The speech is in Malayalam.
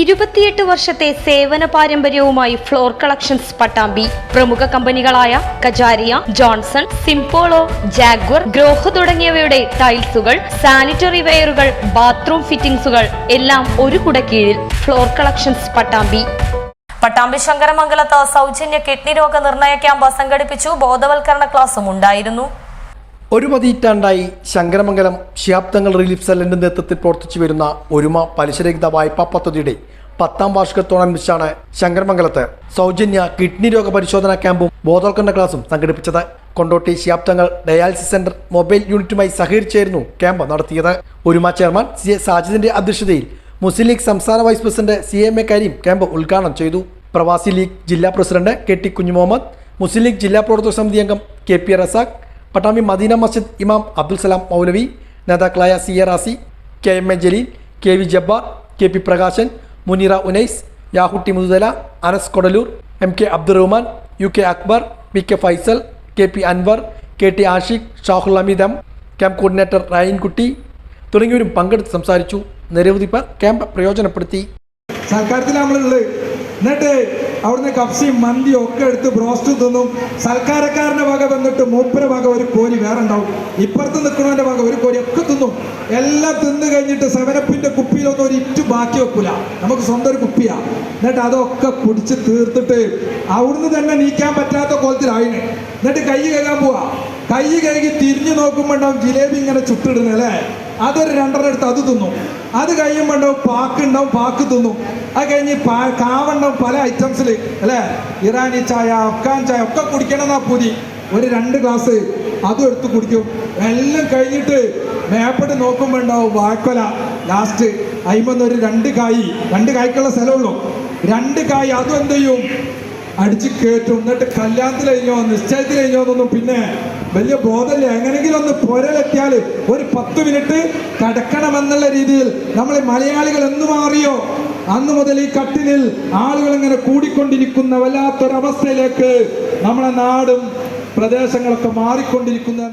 ഇരുപത്തിയെട്ട് വർഷത്തെ സേവന പാരമ്പര്യവുമായി ഫ്ലോർ കളക്ഷൻസ് പട്ടാമ്പി. പ്രമുഖ കമ്പനികളായ കജാരിയ ജോൺസൺ സിംപോളോ ജാഗ്വർ ഗ്രോഹ് തുടങ്ങിയവയുടെ ടൈൽസുകൾ സാനിറ്ററി വെയറുകൾ ബാത്റൂം ഫിറ്റിംഗ്സുകൾ എല്ലാം ഒരു കുടക്കീഴിൽ ഫ്ലോർ കളക്ഷൻസ് പട്ടാമ്പി. പട്ടാമ്പി ശങ്കരമംഗലത്ത് സൗജന്യ കിഡ്നി രോഗ നിർണയ ക്യാമ്പ് സംഘടിപ്പിച്ചു ബോധവൽക്കരണ ക്ലാസും ഉണ്ടായിരുന്നു. ഒരു പതിറ്റാണ്ടായി ശങ്കരമംഗലം ശിഹാബ്ദങ്ങൾ റിലീഫ് സെല്ലിന്റെ നേതൃത്വത്തിൽ പ്രവർത്തിച്ചു വരുന്ന ഒരുമ പലിശരഹിത വായ്പാ പദ്ധതിയുടെ പത്താം വാർഷികത്തോടനുബന്ധിച്ചാണ് ശങ്കരമംഗലത്ത് സൗജന്യ കിഡ്നി രോഗ പരിശോധനാ ക്യാമ്പും ബോധവൽക്കരണ ക്ലാസും സംഘടിപ്പിച്ചത്. കൊണ്ടോട്ടി ശിയാബ്ദങ്ങൾ ഡയാലിസിസ് സെന്റർ മൊബൈൽ യൂണിറ്റുമായി സഹകരിച്ചായിരുന്നു ക്യാമ്പ് നടത്തിയത്. ഒരുമ ചെയർമാൻ സി എ സാജിദിന്റെ അധ്യക്ഷതയിൽ മുസ്ലിം ലീഗ് സംസ്ഥാന vice president C M A Kareem camp ഉദ്ഘാടനം ചെയ്തു. പ്രവാസി ലീഗ് ജില്ലാ president K T Kunjumuhammad Muslim League ജില്ലാ പ്രവർത്തക സമിതി അംഗം കെ പി റസാഖ് പട്ടാമ്പി മദീന മസ്ജിദ് ഇമാം അബ്ദുൽ സലാം മൗലവി നേതാക്കളായ C A Razi K M A Jaleel K V Jabbar K P Prakashan Muneera Unais Yahutty Muthuthala Anas Kodalur M K Abdurahman U K Akbar P K Faisal K P Anwar K T Ashiq Shahul Ameed M camp coordinator Rayinkutty തുടങ്ങിയവരും പങ്കെടുത്ത് സംസാരിച്ചു. നിരവധി പേർ ക്യാമ്പ് പ്രയോജനപ്പെടുത്തി. സർക്കാരത്തിൽ നമ്മളുള്ളത് എന്നിട്ട് അവിടുന്ന് കപ്സിയും മന്തിയും ഒക്കെ എടുത്ത് ബ്രോസ്റ്റ് തിന്നും. സൽക്കാരക്കാരന്റെ വക വന്നിട്ട് മൂപ്പര വക ഒരു കോരി വേറെ ഉണ്ടാവും. ഇപ്പുറത്ത് നിൽക്കുന്നവന്റെ വക ഒരു കോരി ഒക്കെ തിന്നും. എല്ലാം തിന്നു കഴിഞ്ഞിട്ട് സെവനപ്പിന്റെ കുപ്പിയിലൊന്നും ഒരു ഇറ്റ് ബാക്കി വെക്കൂല. നമുക്ക് സ്വന്തം ഒരു കുപ്പിയാ. എന്നിട്ട് അതൊക്കെ കുടിച്ച് തീർത്തിട്ട് അവിടുന്ന് തന്നെ നീക്കാൻ പറ്റാത്ത കോലത്തിലായിന് എന്നിട്ട് കൈ കഴുകാൻ പോവാ. കൈ കഴുകി തിരിഞ്ഞു നോക്കുമ്പോൾ ഉണ്ടാവും ജിലേബി ഇങ്ങനെ ചുട്ടിടുന്നത് അല്ലേ? അതൊരു രണ്ടെണ്ണം എടുത്ത് അത് തിന്നും. അത് കഴിയുമ്പോൾ ഉണ്ടാവും പാക്ക് ഉണ്ടാവും പാക്ക് തിന്നും. അത് കഴിഞ്ഞ് കാവണ്ണം പല ഐറ്റംസിൽ അല്ലേ? ഇറാനി ചായ അഫ്ഗാൻ ചായ ഒക്കെ കുടിക്കണം എന്നാ പൂതി. ഒരു രണ്ട് ഗ്ലാസ് അതും എടുത്ത് കുടിക്കും. എല്ലാം കഴിഞ്ഞിട്ട് മേപ്പട്ട് നോക്കുമ്പോൾ ഉണ്ടാവും വാക്കൊല ലാസ്റ്റ് അയിമന്ന് ഒരു രണ്ട് കായ് രണ്ട് കായ്ക്കുള്ള സ്ഥലമുള്ളൂ. രണ്ട് കായ് അതും എന്ത് ചെയ്യും? അടിച്ച് കയറ്റും എന്നിട്ട് കല്യാണത്തിൽ കഴിഞ്ഞോ നിശ്ചയത്തിൽ കഴിഞ്ഞോ എന്നൊന്നും പിന്നെ വലിയ ബോധമില്ല. എങ്ങനെങ്കിലും ഒന്ന് പുരലെത്തിയാൽ ഒരു പത്ത് മിനിറ്റ് കടക്കണമെന്നുള്ള രീതിയിൽ നമ്മൾ മലയാളികൾ എന്ന് മാറിയോ? അന്ന് മുതൽ ഈ കട്ടിലിൽ ആളുകൾ ഇങ്ങനെ കൂടിക്കൊണ്ടിരിക്കുന്ന വല്ലാത്തൊരവസ്ഥയിലേക്ക് നമ്മുടെ നാടും പ്രദേശങ്ങളൊക്കെ മാറിക്കൊണ്ടിരിക്കുന്ന